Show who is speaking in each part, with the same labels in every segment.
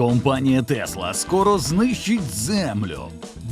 Speaker 1: Компанія Тесла скоро знищить землю.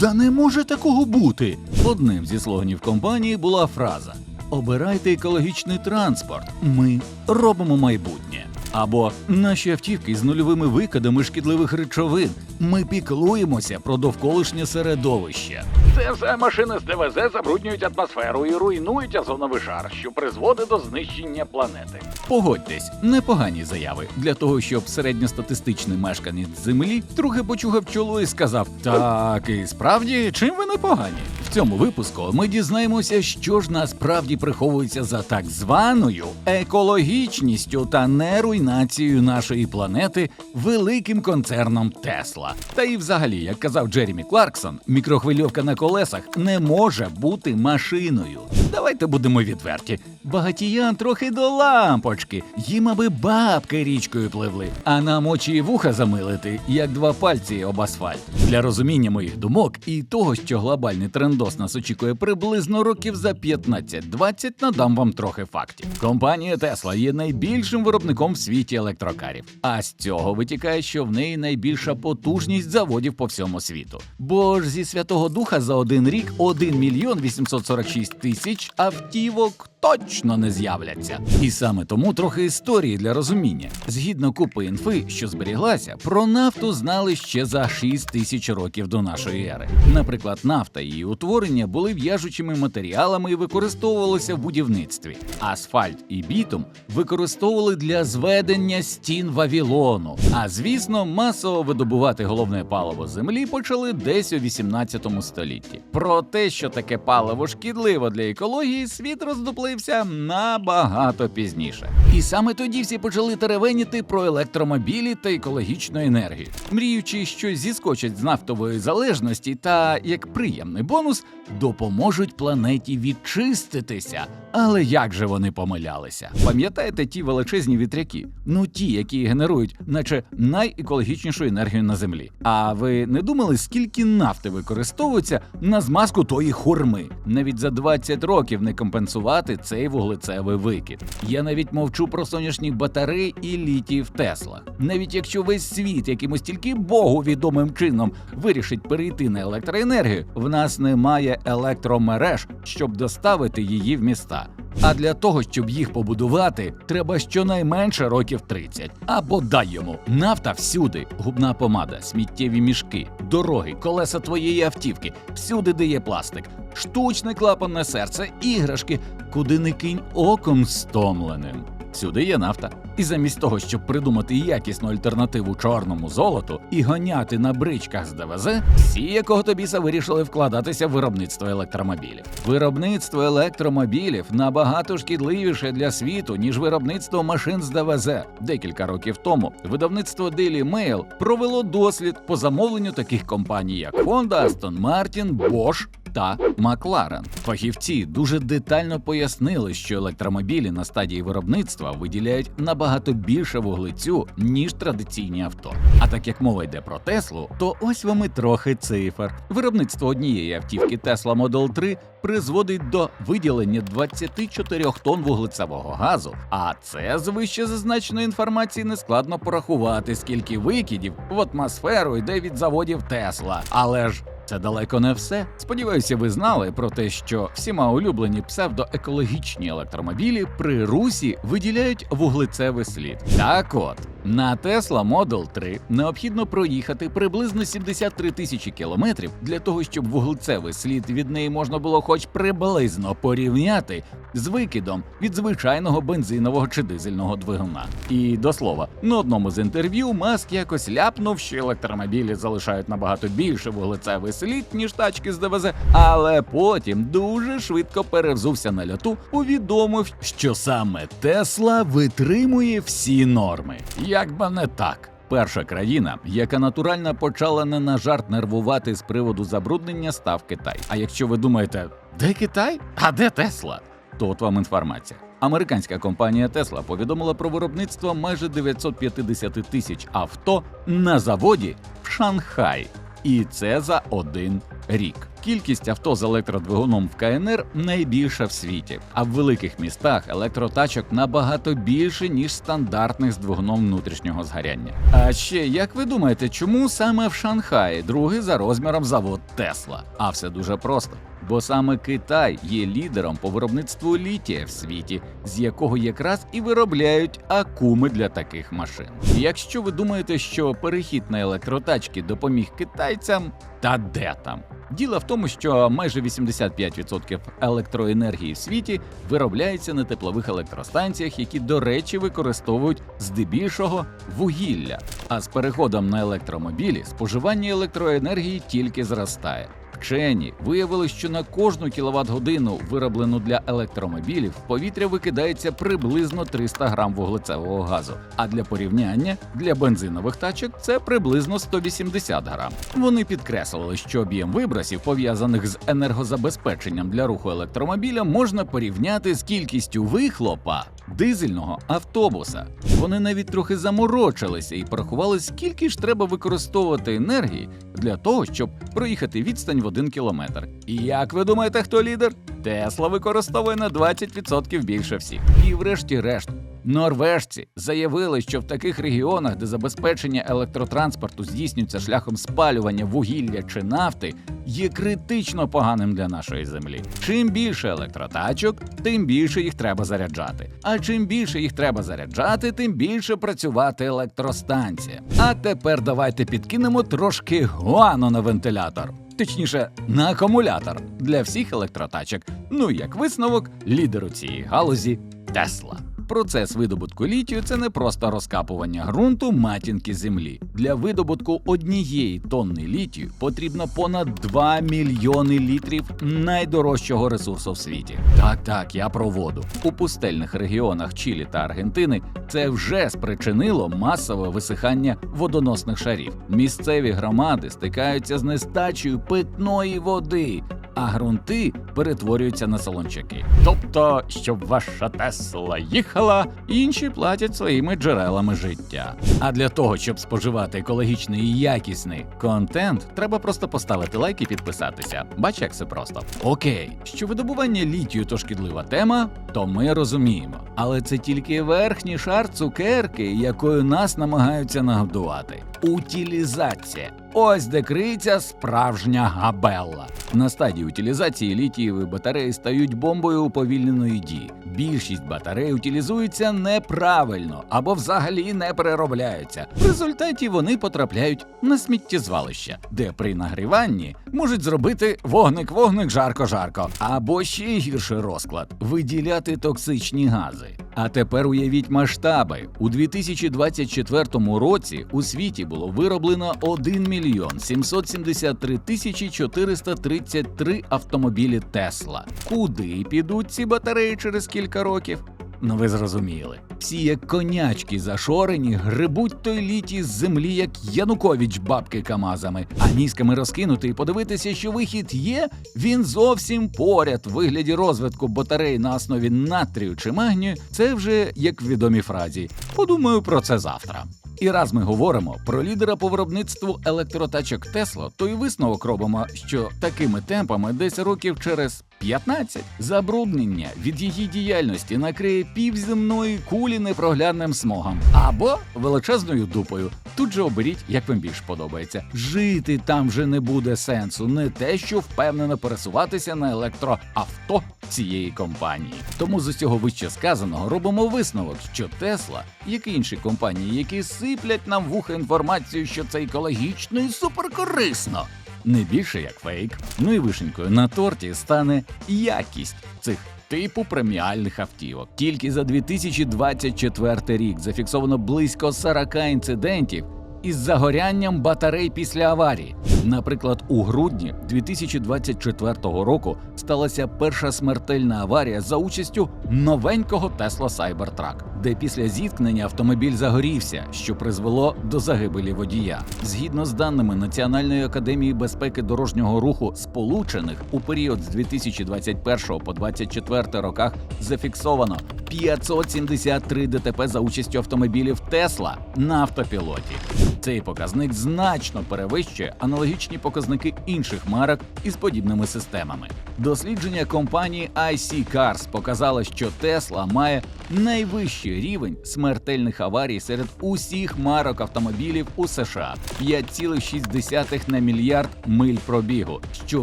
Speaker 1: Та не може такого бути. Одним зі слоганів компанії була фраза: Обирайте екологічний транспорт. Ми робимо майбутнє. Або наші автівки з нульовими викидами шкідливих речовин. Ми піклуємося про довколишнє середовище.
Speaker 2: Це все машини з ДВЗ забруднюють атмосферу і руйнують озоновий шар, що призводить до знищення планети.
Speaker 1: Погодьтесь, непогані заяви для того, щоб середньостатистичний мешканець землі трохи почугав чоло і сказав: Так, і справді, чим ви непогані? В цьому випуску ми дізнаємося, що ж насправді приховується за так званою екологічністю та неруйнацією нашої планети великим концерном Тесла. Та і взагалі, як казав Джеремі Кларксон, мікрохвильовка на колесах не може бути машиною. Давайте будемо відверті. Багатіян трохи до лампочки, їм аби бабки річкою пливли, а нам очі і вуха замилити, як два пальці об асфальт. Для розуміння моїх думок і того, що глобальний трендос нас очікує приблизно років за 15-20, надам вам трохи фактів. Компанія Tesla є найбільшим виробником в світі електрокарів. А з цього витікає, що в неї найбільша потужність заводів по всьому світу. Бо ж зі Святого Духа за один рік 1 мільйон 846 тисяч автівок точно не з'являться. І саме тому трохи історії для розуміння. Згідно купи інфи, що зберіглася, про нафту знали ще за 6 тисяч років до нашої ери. Наприклад, нафта її утворення були в'яжучими матеріалами і використовувалися в будівництві. Асфальт і бітум використовували для зведення стін Вавілону. А звісно, масово видобувати головне паливо землі почали десь у 18 столітті. Про те, що таке паливо шкідливо для екології, світ роздуплився набагато пізніше. І саме тоді всі почали теревеніти про електромобілі та екологічну енергію, мріючи, що зіскочать з нафтової залежності та як приємний бонус допоможуть планеті відчиститися. Але як же вони помилялися? Пам'ятаєте ті величезні вітряки? Ну ті, які генерують, наче найекологічнішу енергію на землі. А ви не думали, скільки нафти використовується на змазку тої хурми? Навіть за 20 років не компенсувати цей вуглецевий викид. Я навіть мовчу про сонячні батареї і літій в Теслах. Навіть якщо весь світ якимось тільки Богу відомим чином вирішить перейти на електроенергію, в нас немає електромереж, щоб доставити її в міста. А для того, щоб їх побудувати, треба щонайменше років 30. Або дай йому нафта всюди, губна помада, сміттєві мішки, дороги, колеса твоєї автівки, всюди, де є пластик, штучне клапанне серце, іграшки, куди не кинь оком стомленим. Всюди є нафта. І замість того, щоб придумати якісну альтернативу чорному золоту і гоняти на бричках з ДВЗ, всі, якого тобі вирішили вкладатися в виробництво електромобілів. Виробництво електромобілів набагато шкідливіше для світу, ніж виробництво машин з ДВЗ. Декілька років тому видавництво Daily Mail провело дослід по замовленню таких компаній, як Honda, Aston Martin, Bosch та Макларен. Фахівці дуже детально пояснили, що електромобілі на стадії виробництва виділяють набагато більше вуглецю, ніж традиційні авто. А так як мова йде про Теслу, то ось вам і трохи цифр. Виробництво однієї автівки Tesla Model 3 призводить до виділення 24 тонн вуглецевого газу. А це з вище зазначеної інформації нескладно порахувати, скільки викидів в атмосферу йде від заводів Тесла. Але ж це далеко не все. Сподіваюся, ви знали про те, що всіма улюблені псевдоекологічні електромобілі при русі виділяють вуглецевий слід. Так от. На Tesla Model 3 необхідно проїхати приблизно 73 тисячі кілометрів для того, щоб вуглецевий слід від неї можна було хоч приблизно порівняти з викидом від звичайного бензинового чи дизельного двигуна. І до слова, на одному з інтерв'ю Маск якось ляпнув, що електромобілі залишають набагато більше вуглецевий слід, ніж тачки з ДВЗ, але потім дуже швидко перевзувся на льоту, повідомив, що саме Тесла витримує всі норми. Як би не так. Перша країна, яка натурально почала не на жарт нервувати з приводу забруднення, став Китай. А якщо ви думаєте, де Китай? А де Тесла? То от вам інформація. Американська компанія Tesla повідомила про виробництво майже 950 тисяч авто на заводі в Шанхаї. І це за один рік. Кількість авто з електродвигуном в КНР найбільша в світі, а в великих містах електротачок набагато більше ніж стандартних з двигуном внутрішнього згоряння. А ще як ви думаєте, чому саме в Шанхаї другий за розміром завод Тесла? А все дуже просто. Бо саме Китай є лідером по виробництву літія в світі, з якого якраз і виробляють акуми для таких машин. Якщо ви думаєте, що перехід на електротачки допоміг китайцям, та де там? Діло в тому, що майже 85% електроенергії в світі виробляється на теплових електростанціях, які, до речі, використовують здебільшого вугілля. А з переходом на електромобілі споживання електроенергії тільки зростає. Вчені виявили, що на кожну кіловат годину, вироблену для електромобілів, в повітря викидається приблизно 300 грам вуглецевого газу. А для порівняння для бензинових тачок це приблизно 180 грам. Вони підкреслили, що об'єм вибросів, пов'язаних з енергозабезпеченням для руху електромобіля, можна порівняти з кількістю вихлопа дизельного автобуса. Вони навіть трохи заморочилися і порахували, скільки ж треба використовувати енергії для того, щоб проїхати відстань в один кілометр. І як ви думаєте, хто лідер? Тесла використовує на 20% більше всіх. І врешті-решт. Норвежці заявили, що в таких регіонах, де забезпечення електротранспорту здійснюється шляхом спалювання вугілля чи нафти, є критично поганим для нашої землі. Чим більше електротачок, тим більше їх треба заряджати. А чим більше їх треба заряджати, тим більше працювати електростанція. А тепер давайте підкинемо трошки гуану на вентилятор. Точніше, на акумулятор для всіх електротачок. Ну як висновок, лідер у цій галузі Тесла. Процес видобутку літію це не просто розкапування ґрунту матінки землі. Для видобутку однієї тонни літію потрібно понад 2 мільйони літрів найдорожчого ресурсу в світі. Так, так, я про воду. У пустельних регіонах Чилі та Аргентини це вже спричинило масове висихання водоносних шарів. Місцеві громади стикаються з нестачею питної води. А ґрунти перетворюються на солончаки. Тобто, щоб ваша Тесла їхала, інші платять своїми джерелами життя. А для того, щоб споживати екологічний і якісний контент, треба просто поставити лайк і підписатися. Бач, як все просто. Окей, що видобування літію то шкідлива тема, то ми розуміємо. Але це тільки верхній шар цукерки, якою нас намагаються нагодувати. Утилізація. Ось де криється справжня габелла. На стадії утилізації літієві батареї стають бомбою уповільненої дії. Більшість батарей утилізуються неправильно або взагалі не переробляються. В результаті вони потрапляють на сміттєзвалище, де при нагріванні можуть зробити вогник-вогник жарко-жарко, або ще гірший розклад виділяти токсичні гази. А тепер уявіть масштаби. У 2024 році у світі було вироблено 1 мільйон 773 тисячі 433 автомобілі Тесла. Куди підуть ці батареї через кілька років? Ну ви зрозуміли. Всі як конячки зашорені, грибуть той літій з землі, як Янукович бабки камазами. А мізками розкинути і подивитися, що вихід є, він зовсім поряд в вигляді розвитку батарей на основі натрію чи магнію. Це вже як в відомій фразі. Подумаю про це завтра. І раз ми говоримо про лідера по виробництву електротачок Тесла, то й висновок робимо, що такими темпами десь років через 15 забруднення від її діяльності накриє півземної кулі непроглядним смогом або величезною дупою. Тут же оберіть, як вам більш подобається. Жити там вже не буде сенсу, не те, що впевнено пересуватися на електроавто цієї компанії. Тому з усього вище сказаного робимо висновок, що Тесла, як і інші компанії, які сиплять нам вуха інформацію, що це екологічно і суперкорисно. Не більше як фейк. Ну і вишенькою на торті стане якість цих типу преміальних автівок. Тільки за 2024 рік зафіксовано близько 40 інцидентів із загорянням батарей після аварії. Наприклад, у грудні 2024 року сталася перша смертельна аварія за участю новенького Tesla Cybertruck, де після зіткнення автомобіль загорівся, що призвело до загибелі водія. Згідно з даними Національної академії безпеки дорожнього руху Сполучених, у період з 2021 по 2024 роках зафіксовано 573 ДТП за участю автомобілів Тесла на автопілоті. Цей показник значно перевищує аналогічні показники інших марок із подібними системами. Дослідження компанії IC Cars показало, що Tesla має найвищий рівень смертельних аварій серед усіх марок автомобілів у США 5,6 на мільярд миль пробігу, що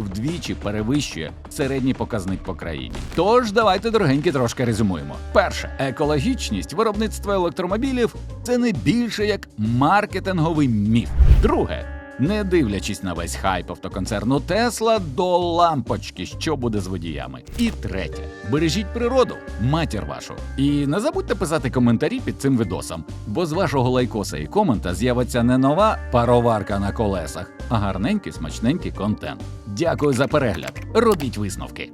Speaker 1: вдвічі перевищує середній показник по країні. Тож давайте, дорогенькі, трошки резюмуємо. Перше, екологічність виробництва електромобілів це не більше як маркетинговий міф. Друге. Не дивлячись на весь хайп автоконцерну Тесла до лампочки, що буде з водіями. І третє, бережіть природу, матір вашу. І не забудьте писати коментарі під цим відосом, бо з вашого лайкоса і комента з'явиться не нова пароварка на колесах, а гарненький смачненький контент. Дякую за перегляд. Робіть висновки.